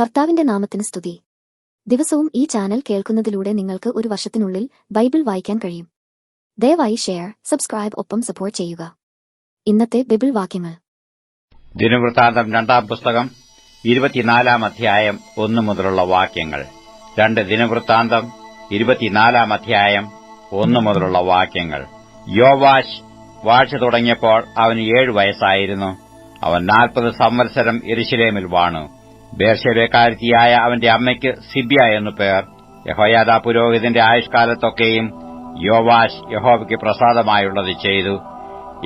കർത്താവിന്റെ നാമത്തിന് സ്തുതി. ദിവസവും ഈ ചാനൽ കേൾക്കുന്നതിലൂടെ നിങ്ങൾക്ക് ഒരു വർഷത്തിനുള്ളിൽ ബൈബിൾ വായിക്കാൻ കഴിയും. ദയവായി ഷെയർ സബ്സ്ക്രൈബ് ഒപ്പം സപ്പോർട്ട് ചെയ്യുക. ഇന്നത്തെ ബൈബിൾ വാക്യങ്ങൾ. ദിനവൃത്താന്തം രണ്ടാം പുസ്തകം ഇരുപത്തിനാലാം അധ്യായം ഒന്നു മുതലുള്ള വാക്യങ്ങൾ. രണ്ട് ദിനവൃത്താന്തം ഇരുപത്തിനാലാം അധ്യായം ഒന്നു മുതലുള്ള വാക്യങ്ങൾ. യോവാശ് വാഴ്ച തുടങ്ങിയപ്പോൾ അവന് ഏഴു വയസ്സായിരുന്നു. അവൻ നാൽപ്പത് സംവത്സരം എരിശിലേമിൽ വാണു. ബേർഷേബക്കാരത്തിയായ അവന്റെ അമ്മയ്ക്ക് സിബ്യ എന്നു പേർ. യഹോയാദ പുരോഹിതന്റെ ആയുഷ്കാലത്തൊക്കെയും യോവാഷ് യഹോവയ്ക്ക് പ്രസാദമായുള്ളത് ചെയ്തു.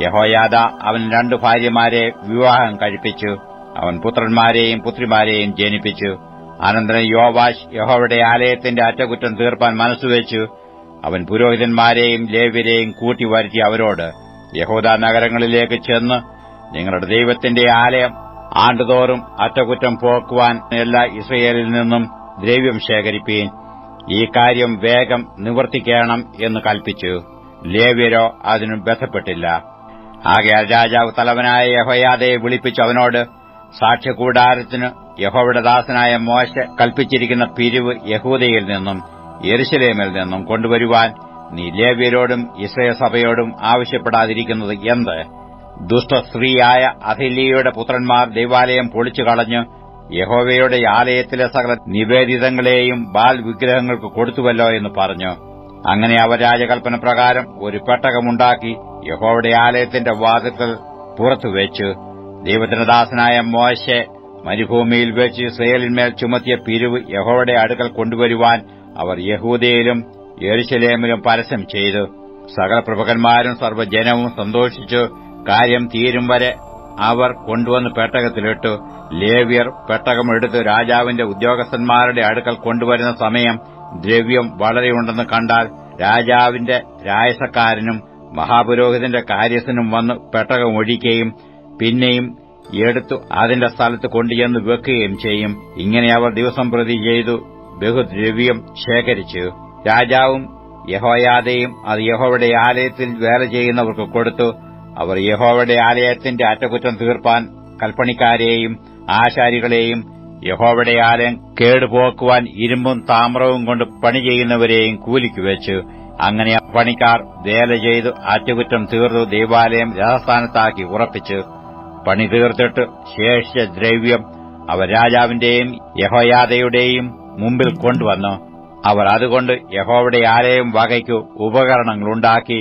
യഹോയാദ അവൻ രണ്ടു ഭാര്യമാരെ വിവാഹം കഴിപ്പിച്ചു. അവൻ പുത്രന്മാരെയും പുത്രിമാരെയും ജനിപ്പിച്ചു. അനന്തരം യോവാഷ് യഹോവയുടെ ആലയത്തിന്റെ അറ്റകുറ്റം തീർപ്പാൻ മനസ്സുവെച്ചു അവൻ പുരോഹിതന്മാരെയും ലേവ്യരെയും കൂട്ടി വരുത്തി അവരോട് യഹോദ നഗരങ്ങളിലേക്ക് ചെന്ന് നിങ്ങളുടെ ദൈവത്തിന്റെ ആലയം ആണ്ടുതോറും അറ്റകുറ്റം പോക്കുവാൻ എല്ലാ ഇസ്രയേലിൽ നിന്നും ദ്രവ്യം ശേഖരിപ്പീൻ. ഈ കാര്യം വേഗം നിവർത്തിക്കണം എന്ന് കൽപ്പിച്ചു. ലേവ്യരോ അതിനു ബന്ധപ്പെട്ടില്ല. ആകയാൽ രാജാവ് തലവനായ യഹോയാദയെ വിളിപ്പിച്ചു അവനോട് സാക്ഷ്യകൂടാരത്തിന് യഹോവയുടെ ദാസനായ മോശ കൽപ്പിച്ചിരിക്കുന്ന പിരിവ് യഹൂദയിൽ നിന്നും യെരുശലേമിൽ നിന്നും കൊണ്ടുവരുവാൻ നീ ലേവ്യരോടും ഇസ്രയേൽ സഭയോടും ആവശ്യപ്പെടാതിരിക്കുന്നത് എന്ത്? ദുഷ്ടസ്ത്രീയായ അഹിലിയുടെ പുത്രന്മാർ ദേവാലയം പൊളിച്ചു കളഞ്ഞ് യഹോവയുടെ ആലയത്തിലെ സകല നിവേദിതങ്ങളെയും ബാൽ വിഗ്രഹങ്ങൾക്ക് കൊടുത്തുവല്ലോ എന്ന് പറഞ്ഞു. അങ്ങനെ അവർ രാജകൽപ്പന പ്രകാരം ഒരു പെട്ടകമുണ്ടാക്കി യഹോവയുടെ ആലയത്തിന്റെ വാതിൽക്കൽ പുറത്തുവെച്ചു ദൈവത്തിന്റെ ദാസനായ മോശെ മരുഭൂമിയിൽ വെച്ച് ഇസ്രയേലിന്മേൽ ചുമത്തിയ പിരിവ് യഹോവയുടെ അടുക്കൽ കൊണ്ടുവരുവാൻ അവർ യഹൂദയിലും യെരുശലേമിലും പരസ്യം ചെയ്തു. സകല പ്രഭുക്കന്മാരും സർവജനവും സന്തോഷിച്ചു. കാര്യം തീരും വരെ അവർ കൊണ്ടുവന്ന് പെട്ടകത്തിലിട്ടു. ലേവ്യർ പെട്ടകമെടുത്ത് രാജാവിന്റെ ഉദ്യോഗസ്ഥന്മാരുടെ അടുക്കൽ കൊണ്ടുവരുന്ന സമയം ദ്രവ്യം വളരെയുണ്ടെന്ന് കണ്ടാൽ രാജാവിന്റെ രായസക്കാരനും മഹാപുരോഹിതന്റെ കാര്യസ്ഥനും വന്ന് പെട്ടകം ഒഴിക്കുകയും പിന്നെയും എടുത്തു അതിന്റെ സ്ഥലത്ത് കൊണ്ടുചെന്ന് വെക്കുകയും ചെയ്യും. ഇങ്ങനെ അവർ ദിവസം പ്രതി ചെയ്തു. ബഹുദ്രവ്യം ശേഖരിച്ചു. രാജാവും യഹോയാദയും അത് യഹോയുടെ ആലയത്തിൽ വേല ചെയ്യുന്നവർക്ക് കൊടുത്തു. അവർ യഹോവയുടെ ആലയത്തിന്റെ അറ്റകുറ്റം തീർപ്പാൻ കൽപ്പണിക്കാരെയും ആശാരികളെയും യഹോവയുടെ ആലയം കേടുപോക്കുവാൻ ഇരുമ്പും താമ്രവും കൊണ്ട് പണി ചെയ്യുന്നവരെയും കൂലിക്ക് വെച്ച് അങ്ങനെ പണിക്കാർ വേല ചെയ്തു അറ്റകുറ്റം തീർത്തു ദേവാലയം രാജസ്ഥാനത്താക്കി ഉറപ്പിച്ച് പണി തീർത്തിട്ട് ശേഷിച്ച ദ്രവ്യം അവർ രാജാവിന്റെയും യഹോയാദയുടെയും മുമ്പിൽ കൊണ്ടുവന്നു. അവർ അതുകൊണ്ട് യഹോവയുടെ ആലയം വകയ്ക്കു ഉപകരണങ്ങളുണ്ടാക്കി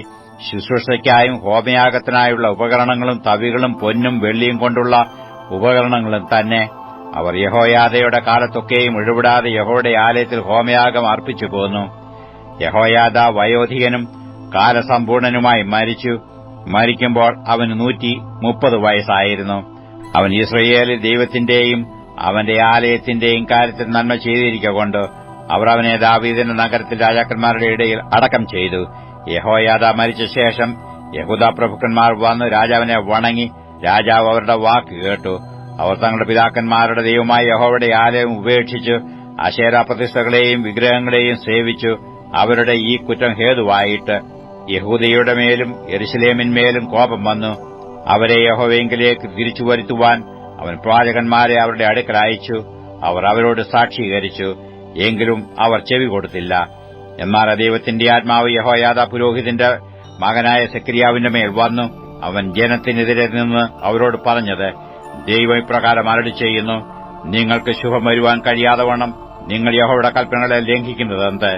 ശുശ്രൂഷയ്ക്കായും ഹോമയാഗത്തിനായുള്ള ഉപകരണങ്ങളും തവികളും പൊന്നും വെള്ളിയും കൊണ്ടുള്ള ഉപകരണങ്ങളും തന്നെ അവർ യഹോയാദയുടെ കാലത്തൊക്കെയും ഇടപെടാതെ യഹോയുടെ ആലയത്തിൽ ഹോമയാഗം അർപ്പിച്ചു പോന്നു. യഹോയാദ വയോധികനും കാലസമ്പൂർണനുമായി മരിച്ചു. മരിക്കുമ്പോൾ അവന് നൂറ്റി മുപ്പത് വയസ്സായിരുന്നു. അവൻ ഇസ്രയേലിൽ ദൈവത്തിന്റെയും അവന്റെ ആലയത്തിന്റെയും കാര്യത്തിൽ നന്മ ചെയ്തിരിക്കൊണ്ട് അവർ അവനെ ദാവീദിന്റെ നഗരത്തിൽ രാജാക്കന്മാരുടെ ഇടയിൽ അടക്കം ചെയ്തു. യഹോയാദ മരിച്ച ശേഷം യഹൂദ പ്രഭുക്കന്മാർ വന്ന് രാജാവിനെ വണങ്ങി രാജാവ് അവരുടെ വാക്ക് കേട്ടു. അവർ തങ്ങളുടെ പിതാക്കന്മാരുടെ ദൈവമായ യഹോവയുടെ ആലയം ഉപേക്ഷിച്ച് അശേര പ്രതിഷ്ഠകളെയും വിഗ്രഹങ്ങളെയും സേവിച്ചു അവരുടെ ഈ കുറ്റം ഹേതുവായിട്ട്. യഹൂദയുടെ മേലും എരുസലേമിന്മേലും കോപം വന്നു. അവരെ യഹോവെങ്കിലേക്ക് തിരിച്ചു വരുത്തുവാൻ അവൻ പ്രവാചകന്മാരെ അവരുടെ അടുക്കൽ അയച്ചു. അവർ അവരോട് സാക്ഷീകരിച്ചു എങ്കിലും അവർ ചെവി കൊടുത്തില്ല. എന്നാൽ ദൈവത്തിന്റെ ആത്മാവ് യഹോയാദ പുരോഹിതന്റെ മകനായ സെക്രിയാവിന്റെ മേൽ വന്നു. അവൻ ജനത്തിനെതിരെ നിന്ന് അവരോട് പറഞ്ഞത് ദൈവം ഇപ്രകാരം അരടി ചെയ്യുന്നു നിങ്ങൾക്ക് ശുഭം വരുവാൻ കഴിയാതെ വണ്ണം നിങ്ങൾ യഹോയുടെ കൽപ്പനകളെ ലംഘിക്കുന്നതെന്ത്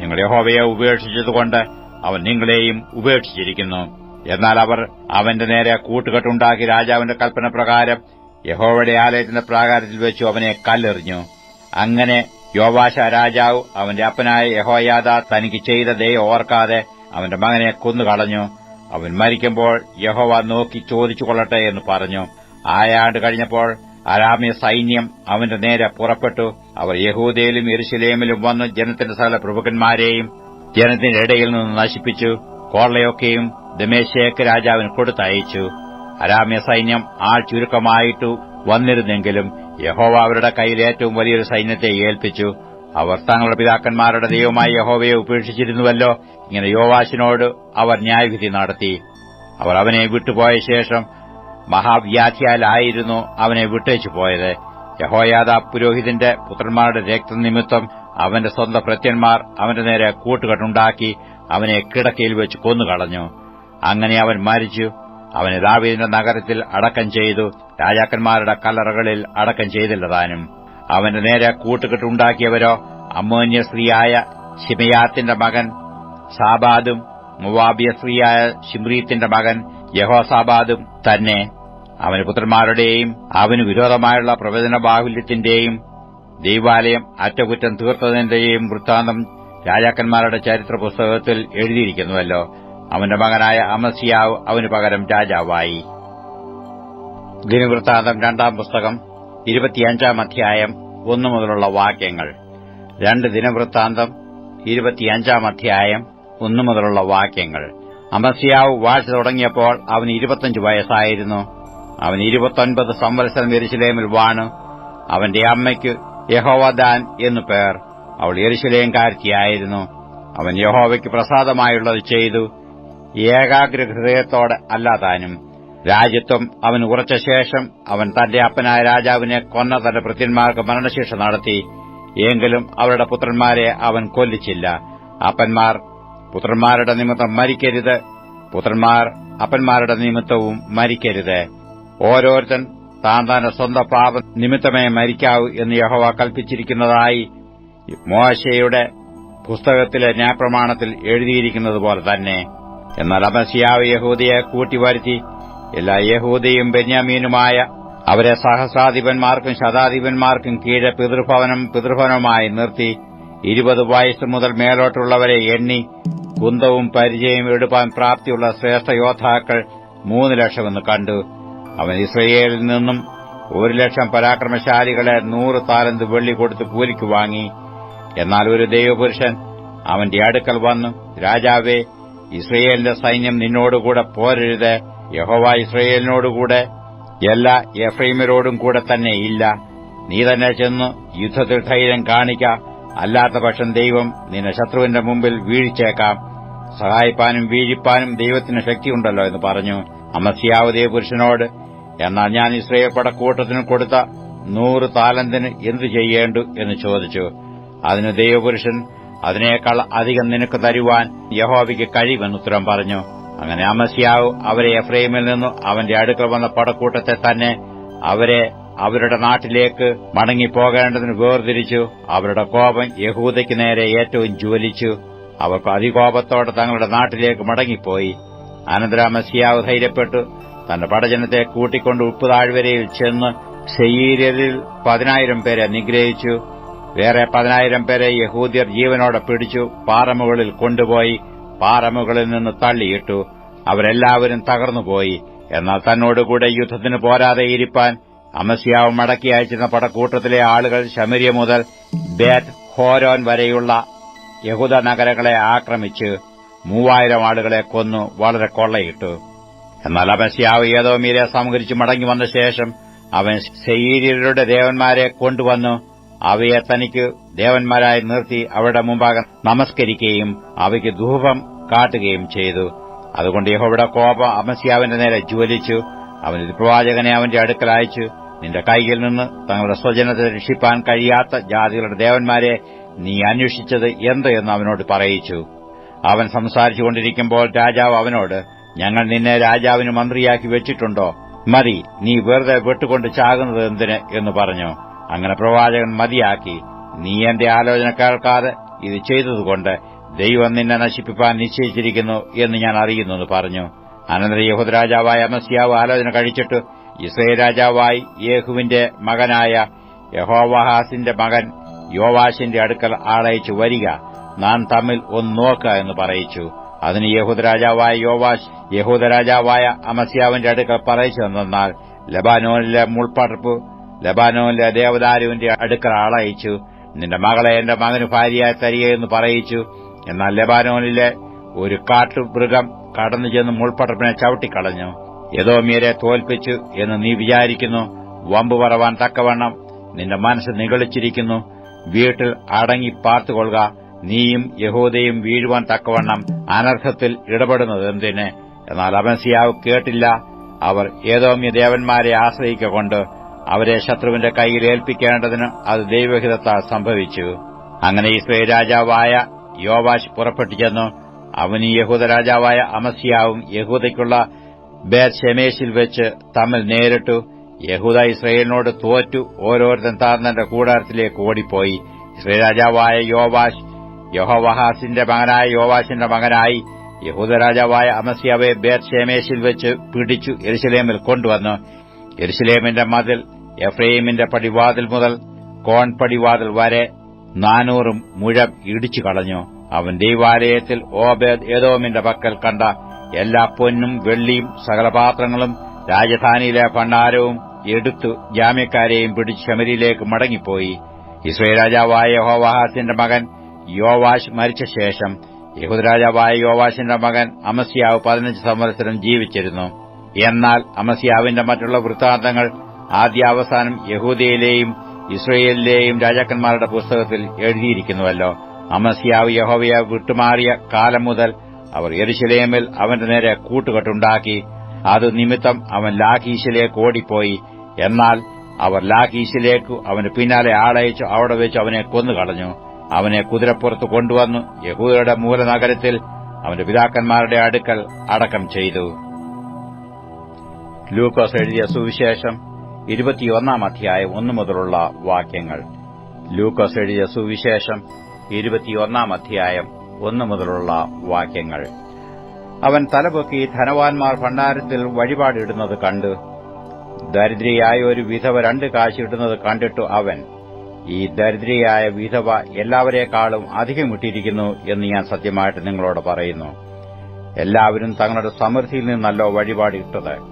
നിങ്ങൾ യഹോവയെ ഉപേക്ഷിച്ചതുകൊണ്ട് അവൻ നിങ്ങളെയും ഉപേക്ഷിച്ചിരിക്കുന്നു. എന്നാൽ അവർ അവന്റെ നേരെ കൂട്ടുകെട്ടുണ്ടാക്കി രാജാവിന്റെ കൽപ്പന പ്രകാരം യഹോവയുടെ ആലയത്തിന്റെ പ്രാകാരത്തിൽ വെച്ചു അവനെ കല്ലെറിഞ്ഞു. അങ്ങനെ യോവാശ രാജാവ് അവന്റെ അപ്പനായ യഹോയാദ തനിക്ക് ചെയ്ത ദയ ഓർക്കാതെ അവന്റെ മകനെ കൊന്നുകളഞ്ഞു. അവൻ മരിക്കുമ്പോൾ യഹോവ നോക്കി ചോദിച്ചു കൊള്ളട്ടെ എന്ന് പറഞ്ഞു. ആയാണ്ട് കഴിഞ്ഞപ്പോൾ അരാമ്യ സൈന്യം അവന്റെ നേരെ പുറപ്പെട്ടു. അവർ യഹൂദയിലും എരുശലേമിലും വന്ന് ജനത്തിന്റെ സകല പ്രഭുക്കന്മാരെയും ജനത്തിന്റെ ഇടയിൽ നിന്ന് നശിപ്പിച്ചു. കോളയൊക്കെയും ദമേശേക്ക് രാജാവിന് കൊടുത്തയച്ചു. അരാമ്യ സൈന്യം ആൾ ചുരുക്കമായിട്ടു വന്നിരുന്നെങ്കിലും യഹോവ അവരുടെ കയ്യിൽ ഏറ്റവും വലിയൊരു സൈന്യത്തെ ഏൽപ്പിച്ചു. അവർ തങ്ങളുടെ പിതാക്കന്മാരുടെ ദൈവമായി യഹോവയെ ഉപേക്ഷിച്ചിരുന്നുവല്ലോ. ഇങ്ങനെ യോവാശിനോട് അവർ ന്യായവിധി നടത്തി. അവർ അവനെ വിട്ടുപോയ ശേഷം മഹാവ്യാധിയാലായിരുന്നു അവനെ വിട്ടേച്ചു പോയത്. യഹോയാദ പുരോഹിതന്റെ പുത്രന്മാരുടെ രക്തനിമിത്തം അവന്റെ സ്വന്തം ഭൃത്യന്മാർ അവന്റെ നേരെ കൂട്ടുകെട്ടുണ്ടാക്കി അവനെ കിടക്കയിൽ വെച്ച് കൊന്നുകളഞ്ഞു. അങ്ങനെ അവൻ മരിച്ചു. അവനെ ദാവീദിന്റെ നഗരത്തിൽ അടക്കം ചെയ്തു രാജാക്കന്മാരുടെ കല്ലറകളിൽ അടക്കം ചെയ്തില്ലതാനും അവന്റെ നേരെ കൂട്ടുകെട്ടുണ്ടാക്കിയവരോ അമ്മോന്യ സ്ത്രീയായ ഷിമയാത്തിന്റെ മകൻ സാബാദും മുവാബിയ സ്ത്രീയായ ഷിമ്രീത്തിന്റെ മകൻ യഹോസാബാദും തന്നെ. അവന് പുത്രന്മാരുടെയും അവന് വിരോധമായുള്ള പ്രവചന ബാഹുല്യത്തിന്റെയും ദൈവാലയം അറ്റകുറ്റം തീർത്തതിന്റെയും വൃത്താന്തം രാജാക്കന്മാരുടെ ചരിത്ര പുസ്തകത്തിൽ എഴുതിയിരിക്കുന്നുവല്ലോ. അവന്റെ മകനായ അമസിയാവ് അവന് പകരം രാജാവായി. ദിനവൃത്താന്തം രണ്ടാം പുസ്തകം ഇരുപത്തിയഞ്ചാം അധ്യായം ഒന്നു മുതലുള്ള വാക്യങ്ങൾ. രണ്ട് ദിനവൃത്താന്തം ഇരുപത്തിയഞ്ചാം അധ്യായം ഒന്നു മുതലുള്ള വാക്യങ്ങൾ. അമസിയാവ് വാഴ്ച തുടങ്ങിയപ്പോൾ അവന് ഇരുപത്തിയഞ്ച് വയസ്സായിരുന്നു. അവൻ ഇരുപത്തൊൻപത് സംവത്സരം എരിശിലേമിൽ വാണു. അവന്റെ അമ്മയ്ക്ക് യഹോവദാൻ എന്നു പേർ. അവൾ എരിശിലേംകാരത്തിയായിരുന്നു അവൻ യഹോവയ്ക്ക് പ്രസാദമായുള്ളത് ചെയ്തു. ഏകാഗ്ര ഹൃദയത്തോടെ അല്ലാതാനും. രാജ്യത്വം അവൻ ഉറച്ച ശേഷം അവൻ തന്റെ അപ്പനായ രാജാവിനെ കൊന്ന തന്റെ ഭൃത്യന്മാർക്ക് മരണശിക്ഷ നടത്തി. എങ്കിലും അവരുടെ പുത്രന്മാരെ അവൻ കൊല്ലിച്ചില്ല. അപ്പന്മാർ പുത്രന്മാരുടെ നിമിത്തം മരിക്കരുത്. പുത്രന്മാർ അപ്പന്മാരുടെ നിമിത്തവും മരിക്കരുത്. ഓരോരുത്തൻ താൻ തന്റെ സ്വന്തം പാപ നിമിത്തമേ മരിക്കാവൂ എന്ന് യഹോവ കൽപ്പിച്ചിരിക്കുന്നതായി മോശയുടെ പുസ്തകത്തിലെ ന്യായപ്രമാണത്തിൽ എഴുതിയിരിക്കുന്നതുപോലെ തന്നെ. എന്നാൽ അമസിയാവ് യഹൂദയെ കൂട്ടിവരുത്തി എല്ലാ യഹൂദയും ബെന്യാമീനുമായ അവരെ സഹസാധിപന്മാർക്കും ശതാധിപന്മാർക്കും കീഴെ പിതൃഭവനം പിതൃഭവനമായി നിർത്തി ഇരുപത് വയസ്സ് മുതൽ മേലോട്ടുള്ളവരെ എണ്ണി കുന്തവും പരിചയം എടുപ്പാൻ പ്രാപ്തിയുള്ള ശ്രേഷ്ഠ യോദ്ധാക്കൾ മൂന്ന് ലക്ഷമെന്ന് കണ്ടു. അവൻ ഇസ്രയേലിൽ നിന്നും ഒരു ലക്ഷം പരാക്രമശാലികളെ നൂറ് താലന്ത് വെള്ളി കൊടുത്ത് കൂലിക്ക് വാങ്ങി. എന്നാൽ ഒരു ദൈവപുരുഷൻ അവന്റെ അടുക്കൽ വന്നു രാജാവേ ഇസ്രയേലിന്റെ സൈന്യം നിന്നോടുകൂടെ പോരരുത്. യഹോവ ഇസ്രയേലിനോടുകൂടെ എല്ലാ എഫ്രൈമരോടും കൂടെ തന്നെ ഇല്ല. നീ തന്നെ ചെന്ന് യുദ്ധത്തിൽ ധൈര്യം കാണിക്ക. അല്ലാത്ത പക്ഷം ദൈവം നിന്നെ ശത്രുവിന്റെ മുമ്പിൽ വീഴിച്ചേക്കാം സഹായിപ്പാനും വീഴിപ്പാനും ദൈവത്തിന് ശക്തിയുണ്ടല്ലോ എന്ന് പറഞ്ഞു അമസിയാവതേ പുരുഷനോട് എന്നാൽ ഞാൻ ഇസ്രയേൽ പടക്കൂട്ടത്തിന് കൊടുത്ത നൂറ് താലന്തിന് എന്തു ചെയ്യേണ്ടു എന്ന് ചോദിച്ചു. അതിന് ദൈവപുരുഷൻ അതിനേക്കാൾ അധികം നിനക്ക് തരുവാൻ യഹോവയ്ക്ക് കഴിവെന്ന് ഉത്തരം പറഞ്ഞു. അങ്ങനെ അമസ്യാവ് അവരെ എഫ്രൈമിൽ നിന്നും അവന്റെ അടുക്കൽ വന്ന പടക്കൂട്ടത്തെ തന്നെ അവരെ അവരുടെ നാട്ടിലേക്ക് മടങ്ങിപ്പോകേണ്ടതിന് വേർതിരിച്ചു. അവരുടെ കോപം യഹൂദയ്ക്ക് നേരെ ഏറ്റവും ജ്വലിച്ചു. അവർക്ക് അതികോപത്തോടെ തങ്ങളുടെ നാട്ടിലേക്ക് മടങ്ങിപ്പോയി. അനന്തരാമസ്യാവ് ധൈര്യപ്പെട്ടു. തന്റെ പടജനത്തെ കൂട്ടിക്കൊണ്ട് ഉപ്പുതാഴ്വരയിൽ ചെന്ന് ശരീരരിൽ പതിനായിരം പേരെ നിഗ്രഹിച്ചു. വേറെ പതിനായിരം പേരെ യഹൂദിയർ ജീവനോടെ പിടിച്ചു പാറമുകളിൽ കൊണ്ടുപോയി പാറമുകളിൽ നിന്ന് തള്ളിയിട്ടു. അവരെല്ലാവരും തകർന്നുപോയി. എന്നാൽ തന്നോടുകൂടെ യുദ്ധത്തിന് പോരാതെ ഇരിപ്പാൻ അമസ്യാവ് മടക്കി അയച്ചിരുന്ന പടക്കൂട്ടത്തിലെ ആളുകൾ ശമരിയ മുതൽ ബേത് ഹോരോൻ വരെയുള്ള യഹൂദ നഗരങ്ങളെ ആക്രമിച്ച് മൂവായിരം ആളുകളെ കൊന്നു വളരെ കൊള്ളയിട്ടു. എന്നാൽ അമസ്യാവ് ഏതോ മീരെ സംഹരിച്ച് മടങ്ങി വന്ന ശേഷം അവൻ ശരീരരുടെ ദേവന്മാരെ കൊണ്ടുവന്നു. അവയെ തനിക്ക് ദേവന്മാരായി നിർത്തി അവരുടെ മുമ്പാകെ നമസ്കരിക്കുകയും അവയ്ക്ക് ധൂപം കാട്ടുകയും ചെയ്തു. അതുകൊണ്ട് യഹോയുടെ കോപം അമസ്യാവിന്റെ നേരെ ജ്വലിച്ചു. അവൻ പ്രവാചകനെ അവന്റെ അടുക്കൽ അയച്ചു. നിന്റെ കൈയിൽ നിന്ന് തങ്ങളുടെ സ്വജനത്തെ രക്ഷിപ്പാൻ കഴിയാത്ത ജാതികളുടെ ദേവന്മാരെ നീ അന്വേഷിച്ചത് എന്ത് എന്ന് അവനോട് പറയിച്ചു. അവൻ സംസാരിച്ചുകൊണ്ടിരിക്കുമ്പോൾ രാജാവ് അവനോട് ഞങ്ങൾ നിന്നെ രാജാവിന് മന്ത്രിയാക്കി വെച്ചിട്ടുണ്ടോ? മതി നീ വെറുതെ വെട്ടുകൊണ്ട് ചാകുന്നത് എന്തിന്? എന്ന് പറഞ്ഞു. അങ്ങനെ പ്രവാചകൻ മതിയാക്കി. നീ എന്റെ ആലോചന കേൾക്കാതെ ഇത് ചെയ്തതുകൊണ്ട് ദൈവം നിന്നെ നശിപ്പിപ്പാൻ നിശ്ചയിച്ചിരിക്കുന്നു എന്ന് ഞാൻ അറിയുന്നു പറഞ്ഞു. അനന്തര യഹുദരാജാവായ അമസ്യാവ് ആലോചന കഴിച്ചിട്ട് ഇസ്രയേൽ രാജാവായി യേഹുവിന്റെ മകനായ യഹോവാഹാസിന്റെ മകൻ യോവാശിന്റെ അടുക്കൽ ആളയച്ചു വരിക. നാം തമ്മിൽ ഒന്ന് നോക്കുക എന്ന് പറയിച്ചു. അതിന് യഹൂദരാജാവായ യോവാശ് യഹൂദരാജാവായ അമസ്യാവിന്റെ അടുക്കൽ പറയിച്ചു എന്നാൽ ലബാനോനിലെ മുൾപ്പടർപ്പ് ലബാനോനിലെ ദേവദാരുവിന്റെ അടുക്കൽ ആളയച്ചു. നിന്റെ മകളെ എന്റെ മകന് ഭാര്യയായി തരികയെന്ന് പറയിച്ചു. എന്നാൽ ലബാനോനിലെ ഒരു കാട്ടുമൃഗം കടന്നു ചെന്ന് മുൾപ്പടപ്പിനെ ചവിട്ടിക്കളഞ്ഞു. യദോമിയരെ തോൽപ്പിച്ചു എന്ന് നീ വിചാരിക്കുന്നു. വമ്പ് പറവാൻ തക്കവണ്ണം നിന്റെ മനസ്സ് നിഗളിച്ചിരിക്കുന്നു. വീട്ടിൽ അടങ്ങി പാർത്തുകൊള്ളുക. നീയും യഹൂദയും വീഴുവാൻ തക്കവണ്ണം അനർഹത്തിൽ ഇടപെടുന്നത് എന്തിനെ? എന്നാൽ അമൻസിയാവ് കേട്ടില്ല. അവർ ഏതോമ്യ ദേവന്മാരെ ആശ്രയിക്കൊണ്ട് അവരെ ശത്രുവിന്റെ കയ്യിൽ ഏൽപ്പിക്കേണ്ടതിന് അത് ദൈവഹിതത്താൽ സംഭവിച്ചു. അങ്ങനെ ഇസ്രയേൽ രാജാവായ യോവാശ് പുറപ്പെട്ടു ചെന്നു. അവന് യഹൂദ രാജാവായ അമസ്യാവും യഹൂദയ്ക്കുള്ള ബേർ ഷെമേഷിൽ വെച്ച് തമ്മിൽ നേരിട്ടു. യഹൂദ ഇസ്രയേലിനോട് തോറ്റു. ഓരോരുത്തൻ താർന്നന്റെ കൂടാരത്തിലേക്ക് ഓടിപ്പോയി. ഇസ്രയേൽ രാജാവായ യോവാഷ് യഹോവഹാസിന്റെ മകനായ യോവാശിന്റെ മകനായി യഹൂദ രാജാവായ അമസ്യാവെ ബേർ ഷെമേഷിൽ വെച്ച് പിടിച്ചു എരുസലേമിൽ കൊണ്ടുവന്നു. എരുസലേമിന്റെ മതിൽ എഫ്രൈമിന്റെ പടിവാതിൽ മുതൽ കോൺ പടിവാതിൽ വരെ നാനൂറും മുഴം ഇടിച്ചു കളഞ്ഞു. അവൻ ദൈവാലയത്തിൽ ഓബേദ് ഏതോമിന്റെ പക്കൽ കണ്ട എല്ലാ പൊന്നും വെള്ളിയും സകലപാത്രങ്ങളും രാജധാനിയിലെ ഭണ്ഡാരവും എടുത്തു ജാമ്യക്കാരെയും പിടിച്ച് ശമരിയിലേക്ക് മടങ്ങിപ്പോയി. ഇസ്രയേൽ രാജാവായ ഹോവാഹാസിന്റെ മകൻ യോവാഷ് മരിച്ച ശേഷം യഹൂദരാജാവായ യോവാഷിന്റെ മകൻ അമസ്യാവ് പതിനഞ്ച് സംവത്സരം ജീവിച്ചിരുന്നു. എന്നാൽ അമസ്യാവിന്റെ മറ്റുള്ള വൃത്താന്തങ്ങൾ ആദ്യാവസാനം യഹൂദയിലെയും ഇസ്രയേലിലെയും രാജാക്കന്മാരുടെ പുസ്തകത്തിൽ എഴുതിയിരിക്കുന്നുവല്ലോ. അമസ്യാവ് യഹോവയെ വിട്ടുമാറിയ കാലം മുതൽ അവർ യെരുശലേമിൽ അവന്റെ നേരെ കൂട്ടുകെട്ടുണ്ടാക്കി. അത് നിമിത്തം അവൻ ലാഖീശിലേക്ക് ഓടിപ്പോയി. എന്നാൽ അവർ ലാഖീശിലേക്ക് അവന് പിന്നാലെ ആളയച്ചു അവിടെ വെച്ച് അവനെ കൊന്നുകളഞ്ഞു. അവനെ കുതിരപ്പുറത്ത് കൊണ്ടുവന്നു. യഹൂദയുടെ മൂലനഗരത്തിൽ അവന്റെ പിതാക്കന്മാരുടെ അടുക്കൽ അടക്കം ചെയ്തു. ലൂക്കോസ് എഴുതിയ സുവിശേഷം ഇരുപത്തിയൊന്നാം അധ്യായം ഒന്നു മുതലുള്ള വാക്യങ്ങൾ. ലൂക്കോസ് എഴുതിയ സുവിശേഷം ഇരുപത്തിയൊന്നാം അധ്യായം ഒന്നു മുതലുള്ള വാക്യങ്ങൾ. അവൻ തലപൊക്കി ധനവാന്മാർ ഭണ്ഡാരത്തിൽ വഴിപാടിടുന്നത് കണ്ടു ദരിദ്രയായ ഒരു വിധവ രണ്ട് കാശിടുന്നത് കണ്ടിട്ടു അവൻ ഈ ദരിദ്രയായ വിധവ എല്ലാവരെക്കാളും അധികം ഇട്ടിരിക്കുന്നു എന്ന് ഞാൻ സത്യമായിട്ട് നിങ്ങളോട് പറയുന്നു. എല്ലാവരും തങ്ങളുടെ സമൃദ്ധിയിൽ നിന്നല്ലോ വഴിപാടിട്ടത്.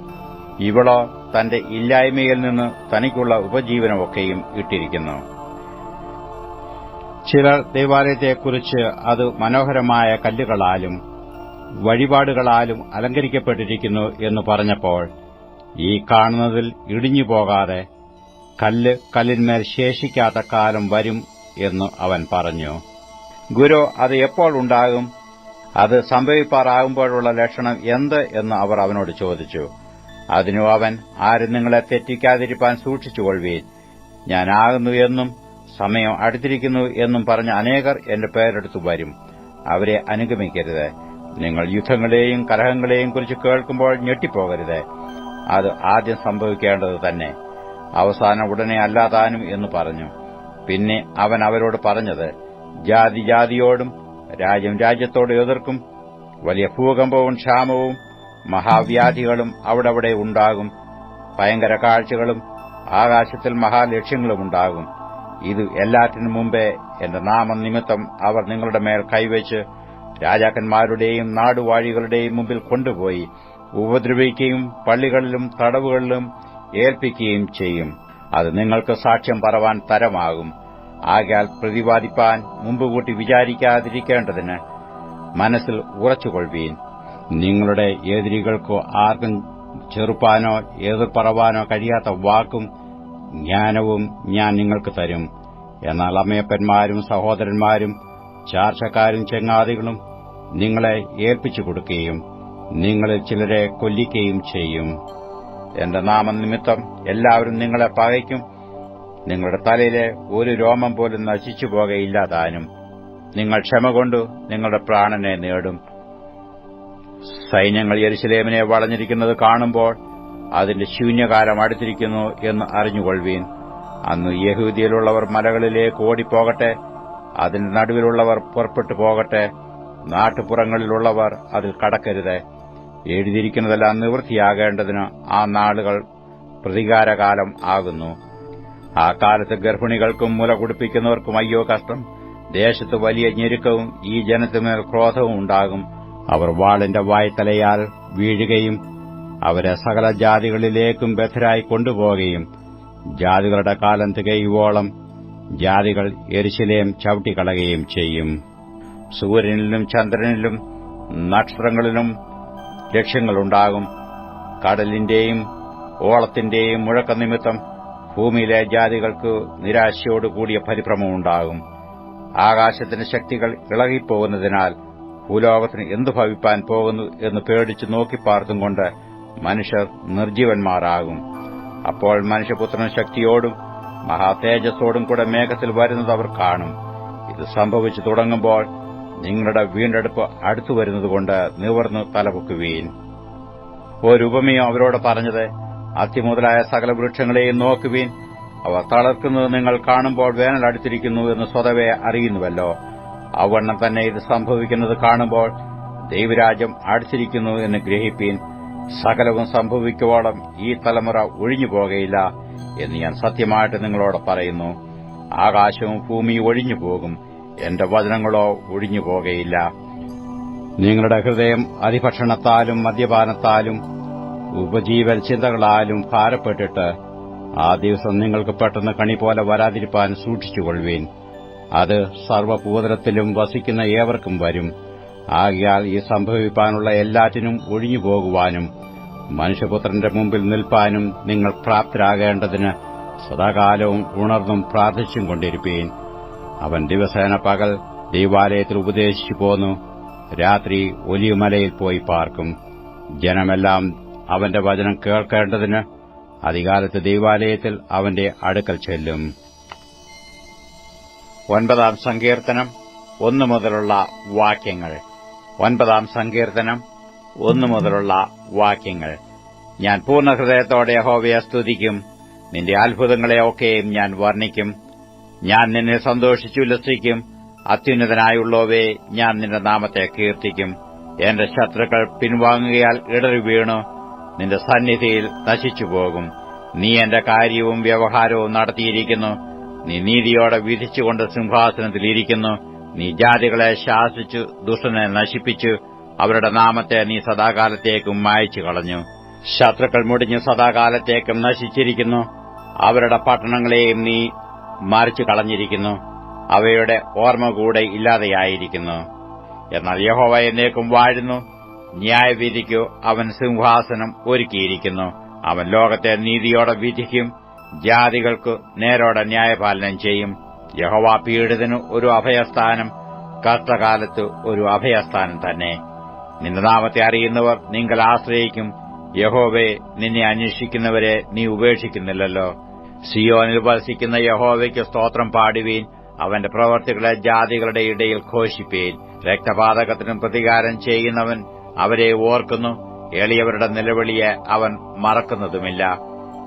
ഇവളോ തന്റെ ഇല്ലായ്മയിൽ നിന്ന് തനിക്കുള്ള ഉപജീവനമൊക്കെയും ഇട്ടിരിക്കുന്നു. ചിലർ ദേവാലയത്തെക്കുറിച്ച് അത് മനോഹരമായ കല്ലുകളാലും വഴിപാടുകളാലും അലങ്കരിക്കപ്പെട്ടിരിക്കുന്നു എന്ന് പറഞ്ഞപ്പോൾ ഈ കാണുന്നതിൽ ഇടിഞ്ഞു പോകാതെ കല്ല് കല്ലിന്മേൽ ശേഷിക്കാത്ത കാലം വരും എന്ന് അവൻ പറഞ്ഞു. ഗുരു അത് എപ്പോൾ ഉണ്ടാകും? അത് സംഭവിപ്പാറാകുമ്പോഴുള്ള ലക്ഷണം എന്ത്? എന്ന് അവർ അവനോട് ചോദിച്ചു. അതിനു അവൻ ആരും നിങ്ങളെ തെറ്റിക്കാതിരിപ്പാൻ സൂക്ഷിച്ചുകൊള്ളുവീൻ. ഞാനാകുന്നു എന്നും സമയം അടുത്തിരിക്കുന്നു എന്നും പറഞ്ഞ അനേകർ എന്റെ പേരെടുത്തു വരും. അവരെ അനുഗമിക്കരുത്. നിങ്ങൾ യുദ്ധങ്ങളെയും കലഹങ്ങളെയും കുറിച്ച് കേൾക്കുമ്പോൾ ഞെട്ടിപ്പോകരുത്. അത് ആദ്യം സംഭവിക്കേണ്ടത് തന്നെ. അവസാനം ഉടനെ അല്ലാതാനും എന്ന് പറഞ്ഞു. പിന്നെ അവൻ അവരോട് പറഞ്ഞത് ജാതി ജാതിയോടും രാജ്യം രാജ്യത്തോട് എതിർക്കും വലിയ ഭൂകമ്പവും ക്ഷാമവും മഹാവ്യാധികളും അവിടെവിടെ ഉണ്ടാകും. ഭയങ്കര കാഴ്ചകളും ആകാശത്തിൽ മഹാലക്ഷ്യങ്ങളും ഉണ്ടാകും. ഇത് എല്ലാറ്റിനും മുമ്പേ എന്റെ നാമം നിമിത്തം അവർ നിങ്ങളുടെ മേൽ കൈവച്ച് രാജാക്കന്മാരുടെയും നാടുവാഴികളുടെയും മുമ്പിൽ കൊണ്ടുപോയി ഉപദ്രവിക്കുകയും പള്ളികളിലും തടവുകളിലും ഏൽപ്പിക്കുകയും ചെയ്യും. അത് നിങ്ങൾക്ക് സാക്ഷ്യം പറവാൻ തരമാകും. ആകയാൽ പ്രതിപാദിപ്പാൻ മുമ്പുകൂട്ടി വിചാരിക്കാതിരിക്കേണ്ടതിന് മനസ്സിൽ ഉറച്ചുകൊള്ളുവീൻ. നിങ്ങളുടെ എതിരികൾക്കോ ആർക്കും ചെറുപ്പാനോ എതിർപ്പറവാനോ കഴിയാത്ത വാക്കും ജ്ഞാനവും ഞാൻ നിങ്ങൾക്ക് തരും. എന്നാൽ അമ്മയപ്പന്മാരും സഹോദരന്മാരും ചാർച്ചക്കാരും ചെങ്ങാതികളും നിങ്ങളെ ഏൽപ്പിച്ചു കൊടുക്കുകയും നിങ്ങളിൽ ചിലരെ കൊല്ലിക്കുകയും ചെയ്യും. എന്റെ നാമനിമിത്തം എല്ലാവരും നിങ്ങളെ പകയ്ക്കും. നിങ്ങളുടെ തലയിലെ ഒരു രോമം പോലും നശിച്ചു പോകയില്ല താനും. നിങ്ങൾ ക്ഷമ കൊണ്ടു നിങ്ങളുടെ പ്രാണനെ നേടും. സൈന്യങ്ങൾ യെരുശലേമിനെ വളഞ്ഞിരിക്കുന്നത് കാണുമ്പോൾ അതിന്റെ ശൂന്യകാലം അടുത്തിരിക്കുന്നു എന്ന് അറിഞ്ഞുകൊള്ളുവീൻ. അന്ന് യഹൂദിയിലുള്ളവർ മലകളിലേക്ക് ഓടിപ്പോകട്ടെ അതിന്റെ നടുവിലുള്ളവർ പുറപ്പെട്ടു പോകട്ടെ നാട്ടുപുറങ്ങളിലുള്ളവർ അതിൽ കടക്കരുത്. എഴുതിയിരിക്കുന്നതെല്ലാം നിവൃത്തിയാകേണ്ടതിന് ആ നാളുകൾ പ്രതികാരകാലം ആകുന്നു. ആ കാലത്ത് ഗർഭിണികൾക്കും മുല കുടിപ്പിക്കുന്നവർക്കും അയ്യോ കഷ്ടം. ദേശത്ത് വലിയ ഞെരുക്കവും ഈ ജനത്തിന്മേൽ ക്രോധവും ഉണ്ടാകും. അവർ വാളിന്റെ വായ്ത്തലയാൽ വീഴുകയും അവരെ സകല ജാതികളിലേക്കും ബദ്ധരായി കൊണ്ടുപോകുകയും ജാതികളുടെ കാലം തികയുവോളം ജാതികൾ എരിശിലേം ചവിട്ടിക്കളയുകയും ചെയ്യും. സൂര്യനിലും ചന്ദ്രനിലും നക്ഷത്രങ്ങളിലും ലക്ഷ്യങ്ങളുണ്ടാകും. കടലിന്റെയും ഓളത്തിന്റെയും മുഴക്കനിമിത്തം ഭൂമിയിലെ ജാതികൾക്ക് നിരാശയോടുകൂടിയ പരിഭ്രമമുണ്ടാകും. ആകാശത്തിന്റെ ശക്തികൾ ഇളകിപ്പോകുന്നതിനാൽ ഭൂലോകത്തിന് എന്തു ഭവിപ്പാൻ പോകുന്നു എന്ന് പേടിച്ചു നോക്കിപ്പാർത്തും കൊണ്ട് മനുഷ്യർ നിർജീവന്മാരാകും അപ്പോൾ മനുഷ്യപുത്രൻ ശക്തിയോടും മഹാതേജസ്സോടും കൂടെ മേഘത്തിൽ വരുന്നത് അവർ കാണും. ഇത് സംഭവിച്ചു തുടങ്ങുമ്പോൾ നിങ്ങളുടെ വീണ്ടെടുപ്പ് അടുത്തു വരുന്നതുകൊണ്ട് നിവർന്നു തലപൊക്കുവീൻ. ഒരു ഉപമയോ അവരോട് പറഞ്ഞത് അതിമുതലായ സകല വൃക്ഷങ്ങളെയും നോക്കുവീൻ. അവ തളർക്കുന്നത് നിങ്ങൾ കാണുമ്പോൾ വേനൽ അടുത്തിരിക്കുന്നു എന്ന് സ്വതവേ അറിയുന്നുവല്ലോ. അവണ്ണം തന്നെ ഇത് സംഭവിക്കുന്നത് കാണുമ്പോൾ ദൈവരാജ്യം അടുത്തിരിക്കുന്നു എന്ന് ഗ്രഹിപ്പീൻ സകലവും സംഭവിക്കുവോളം ഈ തലമുറ ഒഴിഞ്ഞു പോകയില്ല എന്ന് ഞാൻ സത്യമായിട്ട് നിങ്ങളോട് പറയുന്നു. ആകാശവും ഭൂമിയും ഒഴിഞ്ഞു പോകും. എന്റെ വചനങ്ങളോ ഒഴിഞ്ഞു പോകയില്ല നിങ്ങളുടെ ഹൃദയം അതിഭക്ഷണത്താലും മദ്യപാനത്താലും ഉപജീവൻ ചിന്തകളാലും ഭാരപ്പെട്ടിട്ട് ആ ദിവസം നിങ്ങൾക്ക് പെട്ടെന്ന് കണി പോലെ വരാതിരിപ്പാൻ സൂക്ഷിച്ചുകൊള്ളുവീൻ. അത് സർവഭൂതലത്തിലും വസിക്കുന്ന ഏവർക്കും വരും. ആകയാൽ ഈ സംഭവിപ്പാനുള്ള എല്ലാറ്റിനും ഒഴിഞ്ഞു പോകുവാനും മനുഷ്യപുത്രന്റെ മുമ്പിൽ നിൽപ്പാനും നിങ്ങൾ പ്രാപ്തരാകേണ്ടതിന് സദാകാലവും ഉണർന്നും പ്രാർത്ഥിച്ചും കൊണ്ടിരിപ്പീൻ. അവൻ ദിവസേന പകൽ ദൈവാലയത്തിൽ ഉപദേശിച്ചു പോന്നു. രാത്രി ഒലിയുമലയിൽ പോയി പാർക്കും. ജനമെല്ലാം അവന്റെ വചനം കേൾക്കേണ്ടതിന് അധികാലത്ത് ദൈവാലയത്തിൽ അവന്റെ അടുക്കൽ ചെല്ലും. ഒൻപതാം സങ്കീർത്തനം ഒന്നു മുതലുള്ള വാക്യങ്ങൾ. ഒൻപതാം സങ്കീർത്തനം ഒന്നു മുതലുള്ള വാക്യങ്ങൾ. ഞാൻ പൂർണ ഹൃദയത്തോടെ യഹോവയെ സ്തുതിക്കും. നിന്റെ അത്ഭുതങ്ങളെയൊക്കെയും ഞാൻ വർണിക്കും. ഞാൻ നിന്നെ സന്തോഷിച്ചുല്ലസിക്കും അത്യുന്നതനായുള്ളവേ ഞാൻ നിന്റെ നാമത്തെ കീർത്തിക്കും. എന്റെ ശത്രുക്കൾ പിൻവാങ്ങുകയാൽ ഇടറി വീണു. നിന്റെ സന്നിധിയിൽ നശിച്ചുപോകും. നീ എന്റെ കാര്യവും വ്യവഹാരവും നടത്തിയിരിക്കുന്നു. നീ നീതിയോടെ വിധിച്ചുകൊണ്ട് സിംഹാസനത്തിലിരിക്കുന്നു. നീ ജാതികളെ ശാസിച്ചു ദുഷ്ടനെ നശിപ്പിച്ചു. അവരുടെ നാമത്തെ നീ സദാകാലത്തേക്കും മായച്ചു കളഞ്ഞു ശത്രുക്കൾ മുടിഞ്ഞ് സദാകാലത്തേക്കും നശിച്ചിരിക്കുന്നു. അവരുടെ പട്ടണങ്ങളെയും നീ മറിച്ചു കളഞ്ഞിരിക്കുന്നു അവയുടെ ഓർമ്മ കൂടെ ഇല്ലാതെയായിരിക്കുന്നു. എന്നാൽ യഹോവ എന്നേക്കും വാഴുന്നു. ന്യായവിധിക്കു അവൻ സിംഹാസനം ഒരുക്കിയിരിക്കുന്നു. അവൻ ലോകത്തെ നീതിയോടെ വിധിക്കും. ജാതികൾക്കു നേരോടെ ന്യായപാലനം ചെയ്യും. യഹോവ പീഡിതന് ഒരു അഭയസ്ഥാനം കഷ്ടകാലത്ത് ഒരു അഭയസ്ഥാനം തന്നെ. നിന്റെ നാമത്തെ അറിയുന്നവർ നിങ്ങൾ ആശ്രയിക്കും. യഹോവെ നിന്നെ അന്വേഷിക്കുന്നവരെ നീ ഉപേക്ഷിക്കുന്നില്ലല്ലോ. സിയോനിൽ വസിക്കുന്ന യഹോവയ്ക്ക് സ്തോത്രം പാടുവീൻ. അവന്റെ പ്രവർത്തികളെ ജാതികളുടെ ഇടയിൽ ഘോഷിപ്പീൻ. രക്തപാതകത്തിനും പ്രതികാരം ചെയ്യുന്നവൻ അവരെ ഓർക്കുന്നു. എളിയവരുടെ നിലവിളിയെ അവൻ മറക്കുന്നതുമില്ല.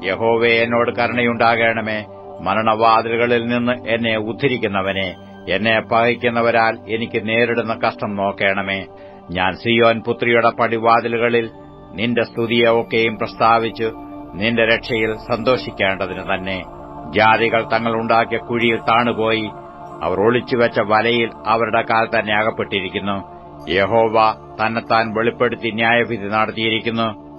യഹോവെ എന്നോട് കരുണയുണ്ടാകണമേ. മരണവാതിലുകളിൽ നിന്ന് എന്നെ ഉദ്ധരിക്കുന്നവനെ എന്നെ പകയ്ക്കുന്നവരാൽ എനിക്ക് നേരിടുന്ന കഷ്ടം നോക്കണമേ. ഞാൻ സിയോൻ പുത്രിയുടെ പടിവാതിലുകളിൽ നിന്റെ സ്തുതിയെ ഒക്കെയും പ്രസ്താവിച്ചു നിന്റെ രക്ഷയിൽ സന്തോഷിക്കേണ്ടതിന് തന്നെ. ജാതികൾ തങ്ങൾ ഉണ്ടാക്കിയ കുഴിയിൽ താണുപോയി അവർ ഒളിച്ചുവെച്ച വലയിൽ അവരുടെ കാൽ തന്നെ അകപ്പെട്ടിരിക്കുന്നു. യഹോവ തന്നെത്താൻ വെളിപ്പെടുത്തി ന്യായവിധി നടത്തിയിരിക്കുന്നു.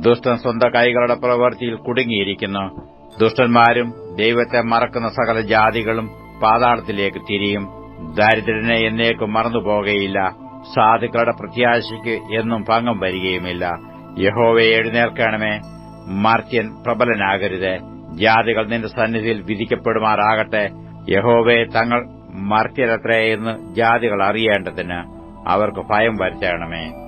ദുഷ്ടൻ സ്വന്തം കൈകളുടെ പ്രവൃത്തിയിൽ കുടുങ്ങിയിരിക്കുന്നു. ദുഷ്ടന്മാരും ദൈവത്തെ മറക്കുന്ന സകല ജാതികളും പാതാളത്തിലേക്ക് തിരിയും. ദാരിദ്ര്യനെ എന്നേക്കും മറന്നുപോകുകയില്ല സാധുക്കളുടെ പ്രത്യാശയ്ക്ക് എന്നും പങ്കം വരികയുമില്ല. യഹോവയെ എഴുന്നേൽക്കണമേ. മർത്യൻ പ്രബലനാകരുത്. ജാതികൾ നിന്റെ സന്നിധിയിൽ വിധിക്കപ്പെടുമാറാകട്ടെ. യഹോവയെ തങ്ങൾ മർത്യരത്രയെന്ന് ജാതികൾ അറിയേണ്ടതിന് അവർക്ക് ഭയം വരുത്തണമേ.